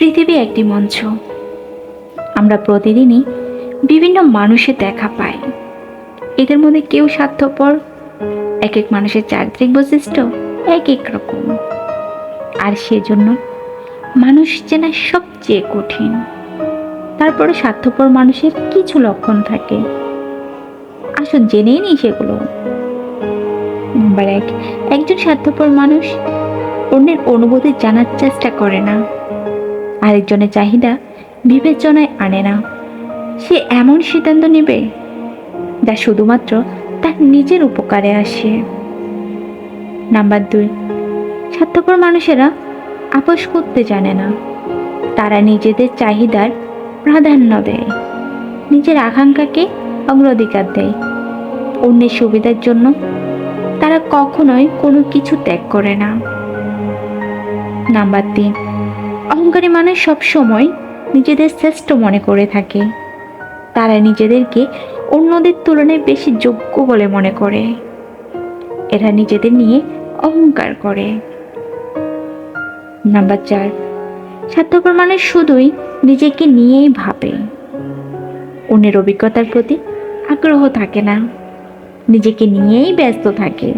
পৃথিবী একটি মঞ্চ। আমরা প্রতিদিনই বিভিন্ন মানুষের দেখা পাই। এদের মধ্যে কেউ স্বার্থপর এক এক মানুষের চারিত্রিক বৈশিষ্ট্য এক এক রকম। আর সেজন্য মানুষ চেনা সবচেয়ে কঠিন। তারপরে স্বার্থপর মানুষের কিছু লক্ষণ থাকে। আসুন জেনেই নিই সেগুলো। নাম্বার এক, একজন স্বার্থপর মানুষ অন্যের অনুভূতি জানার চেষ্টা করে না। আরেকজনের চাহিদা বিবেচনায় আনে না। সে এমন সিদ্ধান্ত নেবে যা শুধুমাত্র তার নিজের উপকারে আসে। নাম্বার দুই, স্বার্থপর মানুষেরা আপোষ করতে জানে না। তারা নিজেদের চাহিদার প্রাধান্য দেয়, নিজের আকাঙ্ক্ষাকে অগ্রাধিকার দেয়। অন্যের সুবিধার জন্য তারা কখনোই কোনো কিছু ত্যাগ করে না। নাম্বার তিন অহংকারী মানুষ সবসময় নিজেদের শ্রেষ্ঠ মনে করে থাকে। তারা নিজেদেরকে অন্যদের তুলনায় বেশি যোগ্য বলে মনে করে। এরা নিজেদের নিয়ে অহংকার করে। নাম্বার চার, স্বার্থপর মানুষ শুধুই নিজেকে নিয়েই ভাবে। অন্যের অভিজ্ঞতার প্রতি আগ্রহ থাকে না। নিজেকে নিয়েই ব্যস্ত থাকে।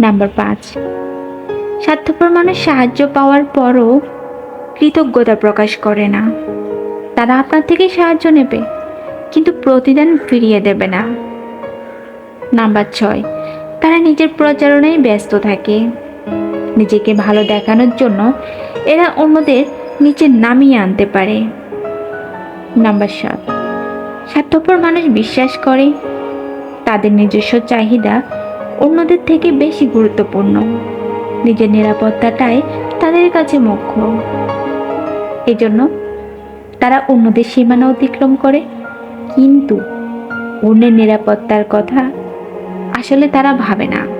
নাম্বার পাঁচ স্বার্থপর মানুষ সাহায্য পাওয়ার পরও কৃতজ্ঞতা প্রকাশ করে না। তারা আপনার থেকে সাহায্য নেবে, কিন্তু প্রতিদান ফিরিয়ে দেবে না। নাম্বার ছয়, তারা নিজের প্রচারণায় ব্যস্ত থাকে। নিজেকে ভালো দেখানোর জন্য এরা অন্যদের নিচে নামিয়ে আনতে পারে। নাম্বার সাত, স্বার্থপর মানুষ বিশ্বাস করে। তাদের নিজস্ব চাহিদা অন্যদের থেকে বেশি গুরুত্বপূর্ণ। নিজের নিরাপত্তাটাই তাদের কাছে মুখ্য এজন্য তারা অন্যদের সীমানা অতিক্রম করে। কিন্তু অন্যের নিরাপত্তার কথা আসলে তারা ভাবে না।